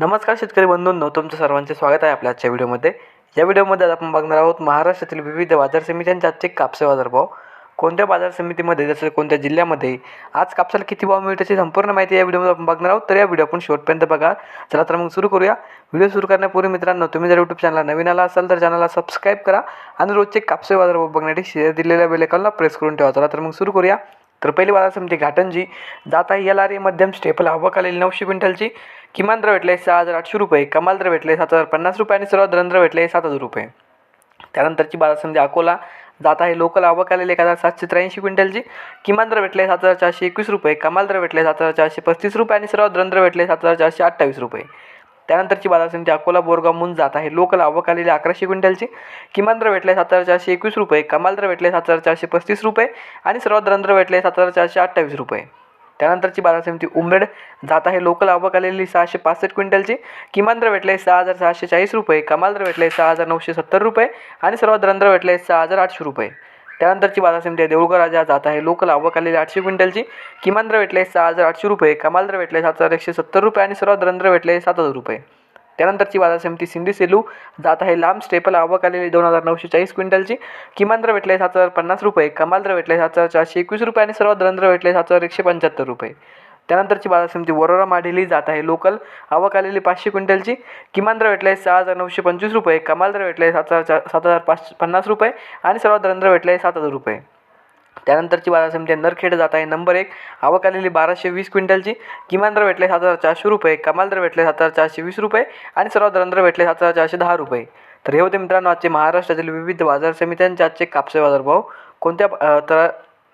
नमस्कार शेतकरी बंधूंनो तुमचं सर्वांचे स्वागत आहे आपल्या आजच्या व्हिडिओमध्ये. या व्हिडिओमध्ये आज आपण बघणार आहोत महाराष्ट्रातील विविध बाजार समित्यांचे आजचे कापसे बाजारभाव. कोणत्या बाजार समितीमध्ये जसं कोणत्या जिल्ह्यामध्ये आज कापसाला किती भाव मिळतो याची संपूर्ण माहिती या व्हिडिओमध्ये आपण बघणार आहोत. तर या व्हिडिओ आपण शेवटपर्यंत बघा. चला तर मग सुरू करूया. व्हिडिओ सुरू करण्यापूर्वी मित्रांनो तुम्ही जर यूट्यूब चॅनलला नवीन आला असाल तर चॅनलला सबस्क्राईब करा आणि रोजचे कापसे बाजारभाव बघण्यासाठी शेअर दिलेल्या बेलेकॉनला प्रेस करून ठेवा. चला तर मग सुरू करूया. तर पहिली बाजार समिती घाटंजी जात आहे एल आर ए मध्यम स्टेपल आवक नऊशे क्विंटलची. किमान दर भेटले सहा हजार आठशे रुपये कमाल दर भेटले सात हजार पन्नास रुपये आणि सर्वात दरंद्र भेटले सात हजार रुपये. त्यानंतरची बाजार समिती अकोला जात आहे लोकल आवक आलेली एक हजार सातशे त्र्याऐंशी क्विंटलची. किमान दर भेटले सात हजार चारशे एकवीस रुपये कमाल दर भेटले सात हजार चारशे पस्तीस रुपये आणि सर्वात दरंद्र भेटले सात हजार चारशे अठ्ठावीस रुपये. त्यानंतरची बाजार समिती अकोला बोरगाव जात आहे. लोकल आवक आलेली अकराशे क्विंटलची. किमान दर भेटले सात हजार चारशे एकवीस रुपये. कमाल दर भेटले सात हजार चारशे पस्तीस रुपये. आणि सर्वात दर भेटले सात हजार चारशे अठ्ठावीस रुपये. त्यानंतरची बाजार समिती उंबेड जात आहे. लोकल आवक आलेली सहाशे पासष्ट क्विंटलची. किमान दर भेटले सहा हजार सहाशे चाळीस रुपये. कमाल दर भेटले सहा हजार नऊशे सत्तर रुपये. आणि सर्वात दर भेटले सहा हजार आठशे रुपये. त्यानंतरची बाजार समिती आहे. देऊळगाव राजा जात आहे. लोकल आवक आलेली आठशे क्विंटलची. किमान दर भेटले सहा हजार आठशे रुपये. कमाल दर भेटले सात हजार एकशे सत्तर रुपये आणि सर्वात दरंद्र भेटले सात हजार रुपये. त्यानंतरची बाजार समिती सिंधी सेलू जात आहे. लांब स्टेपल आवक आलेली दोन हजार नऊशे चाळीस क्विंटलची. किमान दर भेटले सात हजार पन्नास रुपये. कमाल दर भेटले सात हजार चारशे एकवीस रुपये आणि सर्वात दरंद्र भेटले सात हजार एकशे पंच्याहत्तर रुपये. त्यानंतरची बाजार समिती वरोरा माढेली जात आहे. लोकल आवक आलेली पाचशे क्विंटलची. किमान दर भेटले सहा हजार नऊशे पंचवीस रुपये. कमाल दर भेटले सात हजार चार सात हजार पाचशे पन्नास रुपये. आणि सर्वात दर भेटले सात हजार रुपये. त्यानंतरची बाजार समिती आहे नरखेड जात आहे. नंबर एक आवक आलेली बाराशे वीस क्विंटलची. किमान दर भेटले सात हजार चारशे रुपये. कमाल दर भेटले सात हजार चारशे वीस रुपये. आणि सर्वात दर भेटले सात हजार चारशे दहा रुपये. तर हे होते मित्रांनो आजचे महाराष्ट्रातील विविध बाजार समित्यांचे आजचे कापसे बाजारभाव. कोणत्या तर